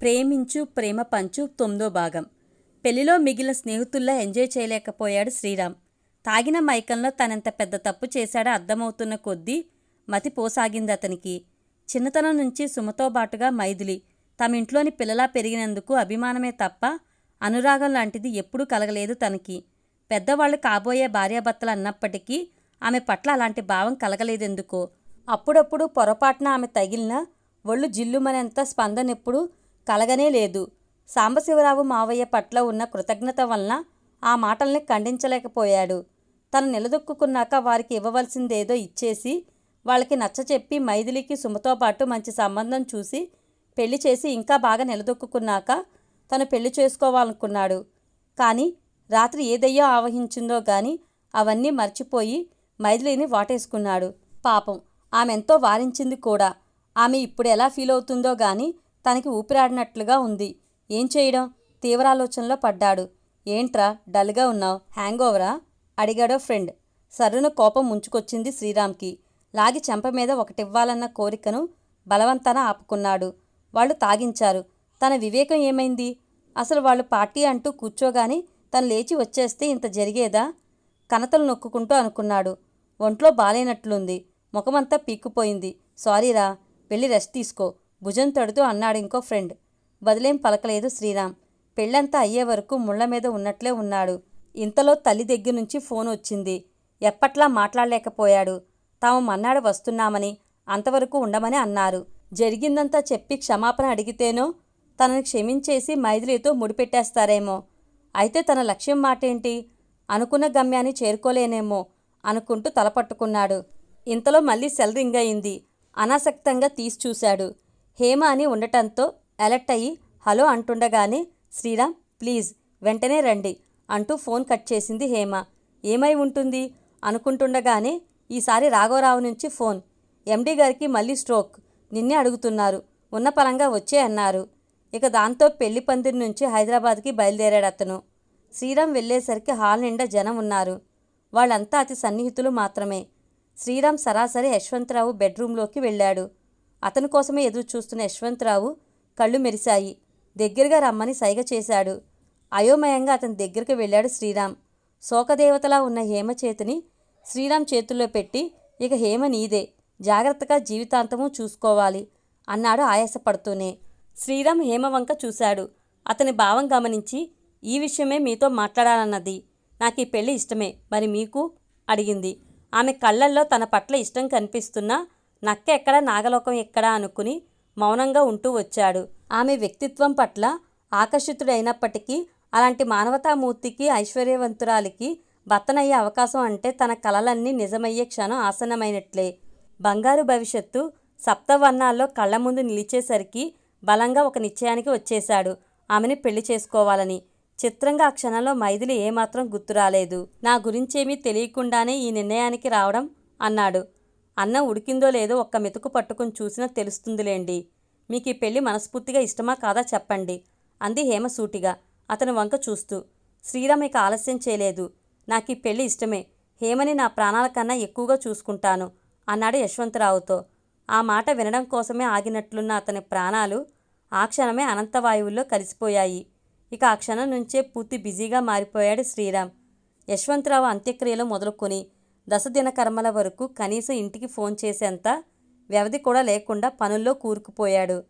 ప్రేమించు ప్రేమ పంచు తొమ్మిదో భాగం. పెళ్ళిలో మిగిలిన స్నేహితుల్లా ఎంజాయ్ చేయలేకపోయాడు శ్రీరామ్. తాగిన మైకంలో తనెంత పెద్ద తప్పు చేశాడో అర్థమవుతున్న కొద్దీ మతి పోసాగింది అతనికి. చిన్నతనం నుంచి సుమతో బాటుగా మైథిలి. తమ ఇంట్లోని పిల్లలా పెరిగినందుకు అభిమానమే తప్ప అనురాగం లాంటిది ఎప్పుడూ కలగలేదు తనకి. పెద్దవాళ్ళు కాబోయే భార్యాభర్తలు అన్నప్పటికీ ఆమె పట్ల అలాంటి భావం కలగలేదెందుకో. అప్పుడప్పుడు పొరపాటున ఆమె తగిలిన ఒళ్ళు జిల్లుమనేంత స్పందనెప్పుడు ఎప్పుడు కలగనే లేదు. సాంబశివరావు మావయ్య పట్ల ఉన్న కృతజ్ఞత వలన ఆ మాటల్ని ఖండించలేకపోయాడు. తను నిలదొక్కున్నాక వారికి ఇవ్వవలసిందేదో ఇచ్చేసి వాళ్ళకి నచ్చచెప్పి మైథిలికి సుమతో పాటు మంచి సంబంధం చూసి పెళ్ళి చేసి ఇంకా బాగా నిలదొక్కున్నాక తను పెళ్ళి చేసుకోవాలనుకున్నాడు. కానీ రాత్రి ఏదయ్యో ఆవహించిందో గాని అవన్నీ మర్చిపోయి మైథిలిని వాటేసుకున్నాడు. పాపం ఆమెంతో వారించింది కూడా. ఆమె ఇప్పుడు ఎలా ఫీల్ అవుతుందో గాని తనకి ఊపిరాడినట్లుగా ఉంది. ఏం చేయడం? తీవ్రాలోచనలో పడ్డాడు. ఏంట్రా డల్గా ఉన్నావు? Hang ఓవరా అడిగాడో friend. సర్రున కోపం ముంచుకొచ్చింది శ్రీరామ్కి. లాగి చెంప మీద ఒకటివ్వాలన్న కోరికను బలవంతాన ఆపుకున్నాడు. వాళ్ళు తాగించారు. తన వివేకం ఏమైంది? అసలు వాళ్ళు పార్టీ అంటూ కూర్చోగాని తను లేచి వచ్చేస్తే ఇంత జరిగేదా? కనతలు నొక్కుకుంటూ అనుకున్నాడు. ఒంట్లో బాలేనట్లుంది. ముఖమంతా పీక్కుపోయింది. సారీరా వెళ్ళి రెస్ట్ తీసుకో. భుజం తడుతూ అన్నాడు ఇంకో ఫ్రెండ్. బదిలేం పలకలేదు శ్రీరామ్. పెళ్ళంతా అయ్యే వరకు ముళ్ళ మీద ఉన్నట్లే ఉన్నాడు. ఇంతలో తల్లి దగ్గర నుంచి ఫోన్ వచ్చింది. ఎప్పట్లా మాట్లాడలేకపోయాడు. తాము మన్నాడు వస్తున్నామని అంతవరకు ఉండమని అన్నారు. జరిగిందంతా చెప్పి క్షమాపణ అడిగితేనో తనని క్షమించేసి మైథిలితో ముడిపెట్టేస్తారేమో. అయితే తన లక్ష్యం మాటేంటి? అనుకున్న గమ్యాన్ని చేరుకోలేనేమో అనుకుంటూ తలపట్టుకున్నాడు. ఇంతలో మళ్ళీ సెల్ రింగ్ అయింది. అనాసక్తంగా తీసి చూశాడు. హేమ అని ఉండటంతో అలర్ట్ అయ్యి హలో అంటుండగానే శ్రీరామ్ ప్లీజ్ వెంటనే రండి అంటూ ఫోన్ కట్ చేసింది హేమ. ఏమై ఉంటుంది? అనుకుంటుండగానే ఈసారి రాఘవరావు నుంచి ఫోన్. ఎండి గారికి మళ్ళీ స్ట్రోక్. నిన్నే అడుగుతున్నారు. ఉన్న పరంగా వచ్చే అన్నారు. ఇక దాంతో పెళ్ళి పందిరి నుంచి హైదరాబాద్కి బయలుదేరాడు అతను. శ్రీరామ్ వెళ్ళేసరికి హాల్ నిండా జనం ఉన్నారు. వాళ్ళంతా అతి సన్నిహితులు మాత్రమే. శ్రీరామ్ సరాసరి యశ్వంతరావు బెడ్రూంలోకి వెళ్ళాడు. అతని కోసమే ఎదురు చూస్తున్న యశ్వంతరావు కళ్ళు మెరిశాయి. దగ్గరగా రమ్మని సైగ చేశాడు. అయోమయంగా అతని దగ్గరికి వెళ్ళాడు శ్రీరామ్. శోకదేవతలా ఉన్న హేమ చేతిని శ్రీరామ్ చేతుల్లో పెట్టి ఇక హేమ నీదే. జాగ్రత్తగా జీవితాంతము చూసుకోవాలి అన్నాడు ఆయాసపడుతూనే. శ్రీరామ్ హేమ వంక చూశాడు. అతని భావం గమనించి ఈ విషయమే మీతో మాట్లాడాలన్నది. నాకు ఈ పెళ్ళి ఇష్టమే. మరి మీకు? అడిగింది. ఆమె కళ్ళల్లో తన పట్ల ఇష్టం కనిపిస్తున్నా నక్క ఎక్కడ నాగలోకం ఎక్కడా అనుకుని మౌనంగా ఉంటూ వచ్చాడు. ఆమె వ్యక్తిత్వం పట్ల ఆకర్షితుడైనప్పటికీ అలాంటి మానవతామూర్తికి ఐశ్వర్యవంతురాలికి భర్తనయ్యే అవకాశం అంటే తన కలలన్నీ నిజమయ్యే క్షణం ఆసన్నమైనట్లే. బంగారు భవిష్యత్తు సప్తవర్ణాల్లో కళ్ళ ముందు నిలిచేసరికి బలంగా ఒక నిశ్చయానికి వచ్చేశాడు. ఆమెని పెళ్ళి చేసుకోవాలని. చిత్రంగా ఆ క్షణంలో మైథిలి ఏమాత్రం గుర్తురాలేదు. నా గురించేమీ తెలియకుండానే ఈ నిర్ణయానికి రావడం అన్నాడు. అన్నం ఉడికిందో లేదో ఒక్క మెతుకు పట్టుకుని చూసినా తెలుస్తుందిలేండి. మీకు ఈ పెళ్ళి మనస్ఫూర్తిగా ఇష్టమా కాదా చెప్పండి అంది హేమసూటిగా అతను అతని వంక చూస్తూ. శ్రీరామ్ ఇక ఆలస్యం చేయలేదు. నాకు ఈ పెళ్ళి ఇష్టమే. హేమని నా ప్రాణాల కన్నా ఎక్కువగా చూసుకుంటాను అన్నాడు యశ్వంతరావుతో. ఆ మాట వినడం కోసమే ఆగినట్లున్న అతని ప్రాణాలు ఆ క్షణమే అనంతవాయువుల్లో కలిసిపోయాయి. ఇక ఆ క్షణం నుంచే పూర్తి బిజీగా మారిపోయాడు శ్రీరామ్. యశ్వంతరావు అంత్యక్రియలు మొదలుకొని దశదిన కర్మల వరకు కనీసం ఇంటికి ఫోన్ చేసేంత వ్యవధి కూడా లేకుండా పనుల్లో కూరుకుపోయాడు.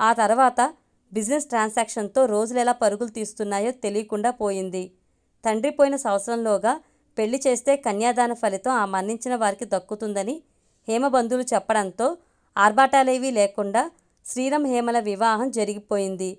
ఆ తర్వాత బిజినెస్ ట్రాన్సాక్షన్తో రోజులు ఎలా పరుగులు తీస్తున్నాయో తెలియకుండా పోయింది. తండ్రి పోయిన సంవత్సరంలోగా పెళ్ళి చేస్తే కన్యాదాన ఫలితం ఆ మరణించిన వారికి దక్కుతుందని హేమబంధువులు చెప్పడంతో ఆర్భాటాలేవీ లేకుండా శ్రీరామ్ హేమల వివాహం జరిగిపోయింది.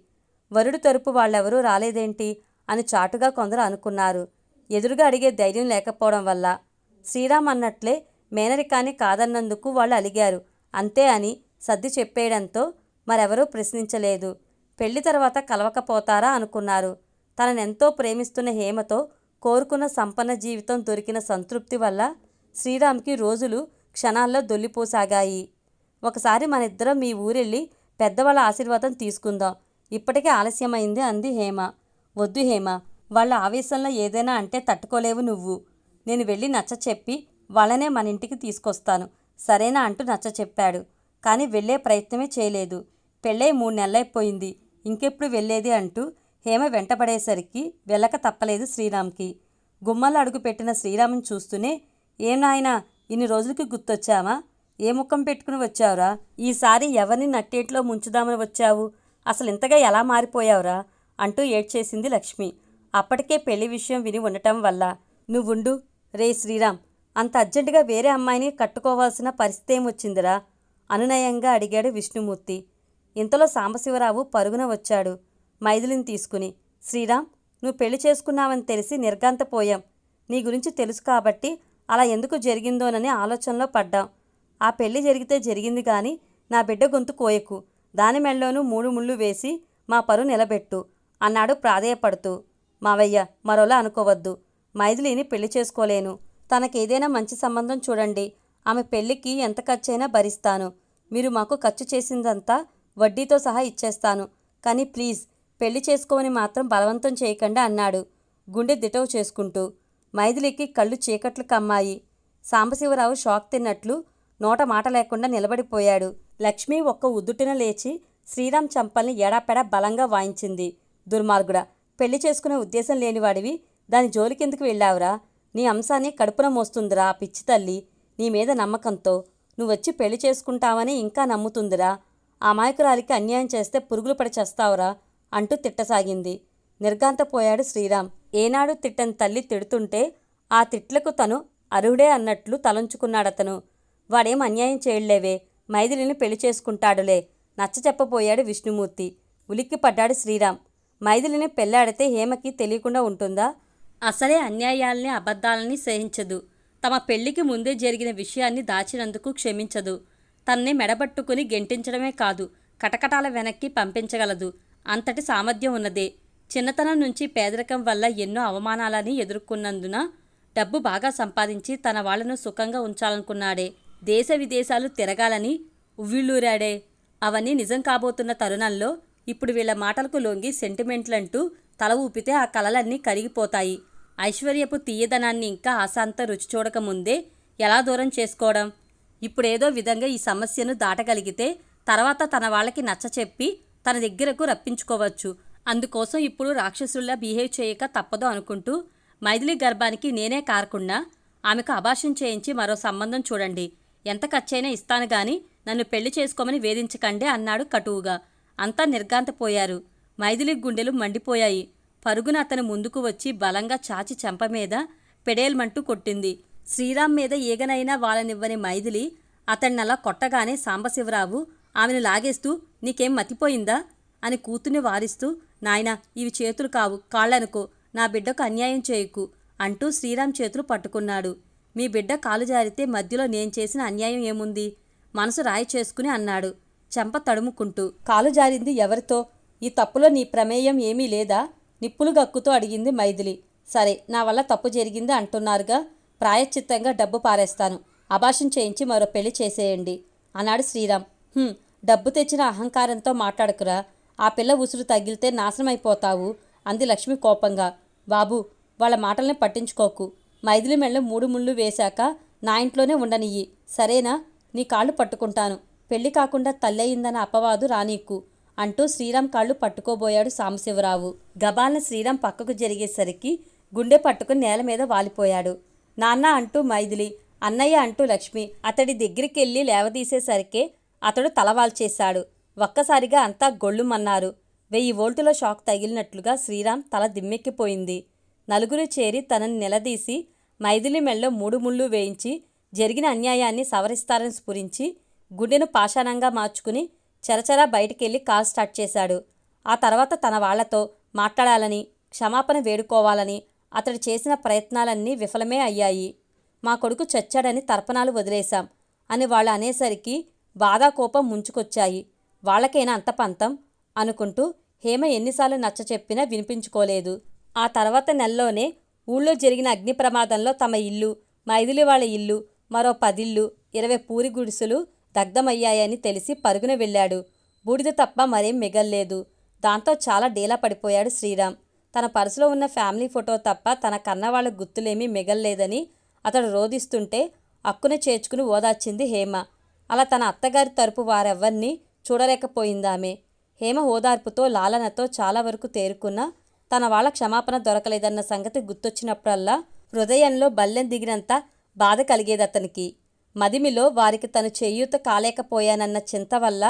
వరుడు తరపు వాళ్ళెవరూ రాలేదేంటి? అని చాటుగా కొందరు అనుకున్నారు. ఎదురుగా అడిగే ధైర్యం లేకపోవడం వల్ల శ్రీరామ్ అన్నట్లే మేనరికాని కాదన్నందుకు వాళ్ళు అలిగారు. అంతే అని సర్ది చెప్పేయడంతో మరెవరూ ప్రశ్నించలేదు. పెళ్ళి తర్వాత కలవకపోతారా అనుకున్నారు. తననెంతో ప్రేమిస్తున్న హేమతో కోరుకున్న సంపన్న జీవితం దొరికిన సంతృప్తి వల్ల శ్రీరామ్కి రోజులు క్షణాల్లో దొల్లిపోసాగాయి. ఒకసారి మనిద్దరం మీ ఊరెళ్ళి పెద్దవాళ్ళ ఆశీర్వాదం తీసుకుందాం. ఇప్పటికే ఆలస్యమైంది అంది హేమ. వద్దు హేమ వాళ్ళ ఆవేశంలో ఏదైనా అంటే తట్టుకోలేవు నువ్వు. నేను వెళ్ళి నచ్చ చెప్పి వాళ్ళనే మన ఇంటికి తీసుకొస్తాను. సరేనా అంటూ నచ్చ చెప్పాడు. కానీ వెళ్ళే ప్రయత్నమే చేయలేదు. పెళ్ళై మూడు నెలలైపోయింది. ఇంకెప్పుడు వెళ్ళేది అంటూ హేమ వెంటపడేసరికి వెళ్ళక తప్పలేదు శ్రీరామ్కి. గుమ్మలు అడుగుపెట్టిన శ్రీరామ్ని శ్రీరాముని చూస్తూనే ఏం నాయనా ఇన్ని రోజులకి గుర్తొచ్చామా ఏ ముఖం పెట్టుకుని వచ్చావురా? ఈసారి ఎవరిని నట్టేట్లో ముంచుదామని వచ్చావు? అసలు ఇంతగా ఎలా మారిపోయావురా? అంటూ ఏడ్చేసింది లక్ష్మి. అప్పటికే పెళ్ళి విషయం విని ఉండటం వల్ల నువ్వుండు రే శ్రీరామ్ అంత అర్జెంటుగా వేరే అమ్మాయిని కట్టుకోవాల్సిన పరిస్థితి ఏమొచ్చిందిరా? అనునయంగా అడిగాడు విష్ణుమూర్తి. ఇంతలో సాంబశివరావు పరుగున వచ్చాడు. మైథిలిని తీసుకుని శ్రీరామ్ నువ్వు పెళ్ళి చేసుకున్నావని తెలిసి నిర్గాంతపోయాం నీ గురించి తెలుసు కాబట్టి అలా ఎందుకు జరిగిందోనని ఆలోచనలో పడ్డాం. ఆ పెళ్ళి జరిగితే జరిగింది కానీ నా బిడ్డ గొంతు కోయకు. దాని మెళ్ళలోనూ మూడు ముళ్ళు వేసి మా పరు నిలబెట్టు అన్నాడు ప్రాధేయపడుతూ. మావయ్య మరోలా అనుకోవద్దు. మైథిలిని పెళ్ళి చేసుకోలేను. తనకేదైనా మంచి సంబంధం చూడండి. ఆమె పెళ్ళికి ఎంత ఖర్చైనా భరిస్తాను. మీరు మాకు ఖర్చు చేసిందంతా వడ్డీతో సహా ఇచ్చేస్తాను. కానీ ప్లీజ్ పెళ్ళి చేసుకోమని మాత్రం బలవంతం చేయకుండా అన్నాడు గుండె దిటవు చేసుకుంటూ. మైథిలికి కళ్ళు చీకట్లు కమ్మాయి. సాంబశివరావు షాక్ తిన్నట్లు నోట మాట లేకుండా నిలబడిపోయాడు. లక్ష్మి ఒక్క ఉద్దుటిన లేచి శ్రీరామ్ చంపల్ని ఎడాపెడా బలంగా వాయించింది. దుర్మార్గుడా పెళ్ళి చేసుకునే ఉద్దేశం లేనివాడివి దాని జోలికెందుకు వెళ్ళావురా? నీ అంశాన్ని కడుపున మోస్తుందిరా పిచ్చి తల్లి. నీ మీద నమ్మకంతో. నువ్వొచ్చి పెళ్ళి చేసుకుంటావని ఇంకా నమ్ముతుందిరా. ఆ మాయకురాలికి అన్యాయం చేస్తే పురుగులు పడి చేస్తావురా అంటూ తిట్టసాగింది. నిర్గాంతపోయాడు శ్రీరామ్. ఏనాడు తిట్టని తల్లి తిడుతుంటే ఆ తిట్లకు తను అర్హుడే అన్నట్లు తలంచుకున్నాడతను. వాడేం అన్యాయం చేయలేవే. మైథిలిని పెళ్ళి చేసుకుంటాడులే. నచ్చ చెప్పబోయాడు విష్ణుమూర్తి. ఉలిక్కి పడ్డాడు శ్రీరామ్. మైథిలిని పెళ్ళాడితే హేమకి తెలియకుండా ఉంటుందా? అసలే అన్యాయాల్ని అబద్ధాలని సహించదు. తమ పెళ్ళికి ముందే జరిగిన విషయాన్ని దాచినందుకు క్షమించదు. తన్ని మెడబట్టుకుని గెంటించడమే కాదు కటకటాల వెనక్కి పంపించగలదు. అంతటి సామర్థ్యం ఉన్నదే. చిన్నతనం నుంచి పేదరికం వల్ల ఎన్నో అవమానాలని ఎదుర్కొన్నందున డబ్బు బాగా సంపాదించి తన వాళ్ళను సుఖంగా ఉంచాలనుకున్నాడే. దేశ విదేశాలు తిరగాలని ఉవ్విళ్ళూరాడే. అవన్నీ నిజం కాబోతున్న తరుణంలో ఇప్పుడు వీళ్ళ మాటలకు లొంగి సెంటిమెంట్లంటూ తల ఊపితే ఆ కలలన్నీ కరిగిపోతాయి. ఐశ్వర్యపు తీయదనాన్ని ఇంకా ఆశాంత రుచి చూడకముందే ఎలా దూరం చేసుకోవడం? ఇప్పుడేదో విధంగా ఈ సమస్యను దాటగలిగితే తర్వాత తన వాళ్ళకి నచ్చచెప్పి తన దగ్గరకు రప్పించుకోవచ్చు. అందుకోసం ఇప్పుడు రాక్షసుల్లా బిహేవ్ చేయక తప్పదు అనుకుంటూ మైథిలి గర్భానికి నేనే కారకుండా ఆమెకు అభాషం చేయించి మరో సంబంధం చూడండి. ఎంత ఖర్చైనా ఇస్తాను గాని నన్ను పెళ్ళి చేసుకోమని వేధించకండి అన్నాడు కటువుగా. అంతా నిర్గాంతపోయారు మైథిలి గుండెలు మండిపోయాయి. పరుగున అతను ముందుకు వచ్చి బలంగా చాచి చెంప మీద పెడేల్మంటూ కొట్టింది. శ్రీరామ్ మీద ఈగనైనా వాళ్ళనివ్వని మైథిలి అతన్నలా కొట్టగానే సాంబశివరావు ఆమెను లాగేస్తూ నీకేం మతిపోయిందా? అని కూతుర్ని వారిస్తూ నాయనా ఇవి చేతులు కావు కాళ్ళనుకో నా బిడ్డకు అన్యాయం చేయకు అంటూ శ్రీరామ్ చేతులు పట్టుకున్నాడు. మీ బిడ్డ కాలు జారితే మధ్యలో నేను చేసిన అన్యాయం ఏముంది? మనసు రాయి చేసుకుని అన్నాడు. చెంప తడుముకుంటూ కాలు జారింది ఎవరితో? ఈ తప్పులో నీ ప్రమేయం ఏమీ లేదా? నిప్పులు గక్కుతూ అడిగింది మైథిలి. సరే నా వల్ల తప్పు జరిగింది అంటున్నారుగా. ప్రాయశ్చిత్తంగా డబ్బు పారేస్తాను. అభాషం చేయించి మరో పెళ్ళి చేసేయండి అన్నాడు శ్రీరామ్. డబ్బు తెచ్చిన అహంకారంతో మాట్లాడకురా. ఆ పిల్ల ఉసురు తగిలితే నాశనమైపోతావు అంది లక్ష్మి కోపంగా. బాబు వాళ్ళ మాటల్ని పట్టించుకోకు. మైథిలి మెళ్ళ మూడు ముళ్ళు వేశాక నా ఇంట్లోనే ఉండనియ్యి. సరేనా? నీ కాళ్ళు పట్టుకుంటాను. పెళ్ళి కాకుండా తల్లయిందన్న అపవాదు రానీకు. అంటూ శ్రీరామ్ కాళ్ళు పట్టుకోబోయాడు సాంబశివరావు. గబాల్న శ్రీరామ్ పక్కకు జరిగేసరికి గుండె పట్టుకుని నేల మీద వాలిపోయాడు. నాన్న అంటూ మైథిలి అన్నయ్య అంటూ లక్ష్మి అతడి దగ్గరికి వెళ్ళి లేవదీసేసరికే అతడు తలవాల్చేశాడు. ఒక్కసారిగా అంతా గొళ్ళుమన్నారు. వెయ్యి వోల్టుల షాక్ తగిలినట్లుగా శ్రీరామ్ తల దిమ్మెక్కిపోయింది. నలుగురు చేరి తనని నిలదీసి మైథిలి మెళ్ళో మూడు ముళ్ళు వేయించి జరిగిన అన్యాయాన్ని సవరిస్తారని స్ఫురించి గుండెను పాషాణంగా మార్చుకుని చరచరా బయటికెళ్ళి కాల్ స్టార్ట్ చేశాడు. ఆ తర్వాత తన వాళ్ళతో మాట్లాడాలని క్షమాపణ వేడుకోవాలని అతడు చేసిన ప్రయత్నాలన్నీ విఫలమే అయ్యాయి. మా కొడుకు చచ్చాడని తర్పణాలు వదిలేశాం అని వాళ్ళు అనేసరికి బాధా కోపం ముంచుకొచ్చాయి. వాళ్ళకైనా అంత పంతం? అనుకుంటూ హేమ ఎన్నిసార్లు నచ్చ చెప్పినా వినిపించుకోలేదు. ఆ తర్వాత నెలలోనే ఊళ్ళో జరిగిన అగ్ని ప్రమాదంలో తమ ఇల్లు మైథిలి వాళ్ళ ఇల్లు మరో పదిళ్ళు ఇరవై పూరి గుడిసెలు దగ్ధమయ్యాయని తెలిసి పరుగున వెళ్ళాడు. బూడిద తప్ప మరేం మిగల్లేదు. దాంతో చాలా డీలా పడిపోయాడు శ్రీరామ్. తన పర్సులో ఉన్న ఫ్యామిలీ ఫోటో తప్ప తన కన్నవాళ్ళ గుర్తులేమీ మిగల్లేదని అతడు రోదిస్తుంటే అక్కున చేర్చుకుని ఓదార్చింది హేమ. అలా తన అత్తగారి తరపు వారెవ్వరినీ చూడలేకపోయిందామె. హేమ ఓదార్పుతో లాలనతో చాలా వరకు తేరుకున్న తన వాళ్ళ క్షమాపణ దొరకలేదన్న సంగతి గుర్తొచ్చినప్పుడల్లా హృదయంలో బల్లెం దిగినంత బాధ కలిగేది అతనికి మదిమిలో వారికి తను చేయూత కాలేకపోయానన్న చింత వల్ల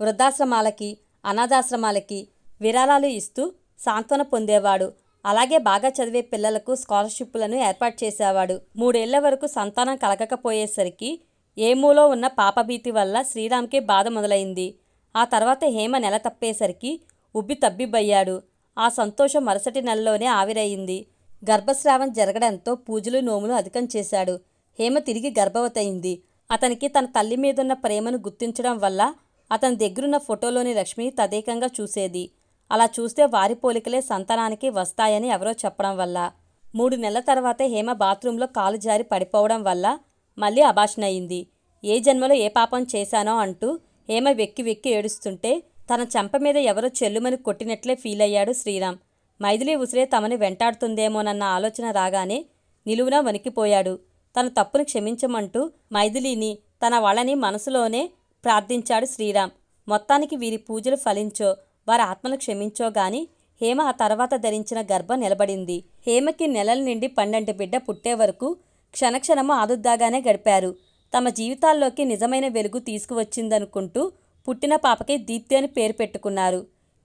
వృద్ధాశ్రమాలకి అనాథాశ్రమాలకి విరాళాలు ఇస్తూ సాంత్వన పొందేవాడు. అలాగే బాగా చదివే పిల్లలకు స్కాలర్షిప్లను ఏర్పాటు చేసేవాడు. మూడేళ్ళ వరకు సంతానం కలగకపోయేసరికి ఏమూలో ఉన్న పాపభీతి వల్ల శ్రీరామ్కి బాధ మొదలైంది. ఆ తర్వాత హేమ నెల తప్పేసరికి ఉబ్బి తబ్బిబ్బయ్యాడు. ఆ సంతోషం మరుసటి నెలలోనే ఆవిరయింది గర్భస్రావం జరగడంతో పూజలు నోములు అధికం చేశాడు. హేమ తిరిగి గర్భవతయింది. అతనికి తన తల్లి మీదున్న ప్రేమను గుర్తించడం వల్ల అతని దగ్గరున్న ఫోటోలోని లక్ష్మిని తదేకంగా చూసేది. అలా చూస్తే వారి పోలికలే సంతానానికి వస్తాయని ఎవరో చెప్పడం వల్ల. మూడు నెలల తర్వాతే హేమ బాత్రూంలో కాలు జారి పడిపోవడం వల్ల మళ్ళీ అభాషణ అయింది ఏ జన్మలో ఏ పాపం చేశానో అంటూ హేమ వెక్కి వెక్కి ఏడుస్తుంటే తన చెంప మీద ఎవరో చెల్లుమని కొట్టినట్లే ఫీల్ అయ్యాడు శ్రీరామ్. మైథిలి ఉసిరే తమని వెంటాడుతుందేమోనన్న ఆలోచన రాగానే నిలువునా వణికిపోయాడు. తన తప్పును క్షమించమంటూ మైథిలిని తన వాళ్ళని మనసులోనే ప్రార్థించాడు శ్రీరామ్. మొత్తానికి వీరి పూజలు ఫలించో వారి ఆత్మను క్షమించో గాని హేమ ఆ తర్వాత ధరించిన గర్భం నిలబడింది. హేమకి నెలల నుండి పన్నెండు బిడ్డ పుట్టే వరకు క్షణక్షణము ఆదుద్దాగానే గడిపారు. తమ జీవితాల్లోకి నిజమైన వెలుగు తీసుకువచ్చిందనుకుంటూ పుట్టిన పాపకి దీప్తి అని పేరు పెట్టుకున్నారు.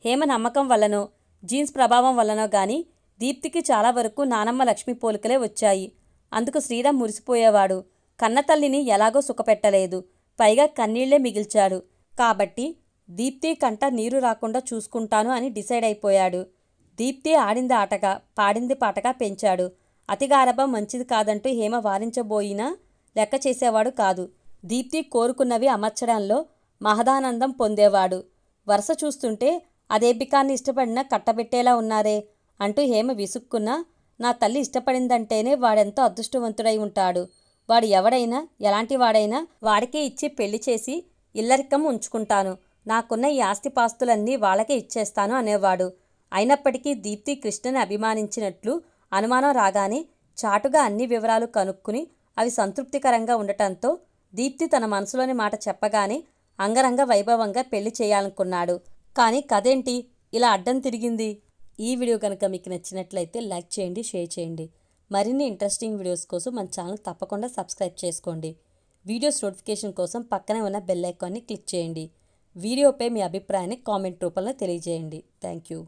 హేమ నమ్మకం వల్లనో జీన్స్ ప్రభావం వల్లనో గాని దీప్తికి చాలా వరకు నానమ్మ లక్ష్మి పోలికలే వచ్చాయి. అందుకు శ్రీరామ్ మురిసిపోయేవాడు. కన్నతల్లిని ఎలాగో సుఖపెట్టలేదు. పైగా కన్నీళ్ళే మిగిల్చాడు. కాబట్టి దీప్తి కంట నీరు రాకుండా చూసుకుంటాను అని డిసైడ్ అయిపోయాడు. దీప్తి ఆడింది ఆటగా పాడింది పాటగా పెంచాడు. అతిగారభం మంచిది కాదంటూ హేమ వారించబోయినా లెక్క చేసేవాడు కాదు. దీప్తి కోరుకున్నవి అమర్చడంలో మహదానందం పొందేవాడు. వరుస చూస్తుంటే అదేబికాన్ని ఇష్టపడినా కట్టబెట్టేలా ఉన్నారే అంటూ హేమ విసుక్కున్నా నా తల్లి ఇష్టపడిందంటేనే వాడెంతో అదృష్టవంతుడై ఉంటాడు. వాడు ఎవడైనా ఎలాంటి వాడైనా వాడికే ఇచ్చి పెళ్ళి చేసి ఇల్లరికం ఉంచుకుంటాను. నాకున్న ఈ ఆస్తిపాస్తులన్నీ వాళ్ళకే ఇచ్చేస్తాను అనేవాడు. అయినప్పటికీ దీప్తి కృష్ణని అభిమానించినట్లు అనుమానం రాగానే చాటుగా అన్ని వివరాలు కనుక్కుని అవి సంతృప్తికరంగా ఉండటంతో దీప్తి తన మనసులోని మాట చెప్పగానే అంగరంగ వైభవంగా పెళ్ళి చేయాలనుకున్నాడు. కానీ కదేంటి ఇలా అడ్డం తిరిగింది. ఈ వీడియో కనుక మీకు నచ్చినట్లయితే లైక్ చేయండి షేర్ చేయండి. మరిన్ని ఇంట్రెస్టింగ్ వీడియోస్ కోసం మన ఛానల్ తప్పకుండా సబ్స్క్రైబ్ చేసుకోండి. వీడియోస్ నోటిఫికేషన్ కోసం పక్కనే ఉన్న బెల్ ఐకాన్ని క్లిక్ చేయండి. వీడియోపై మీ అభిప్రాయాన్ని కామెంట్ రూపంలో తెలియజేయండి. Thank you.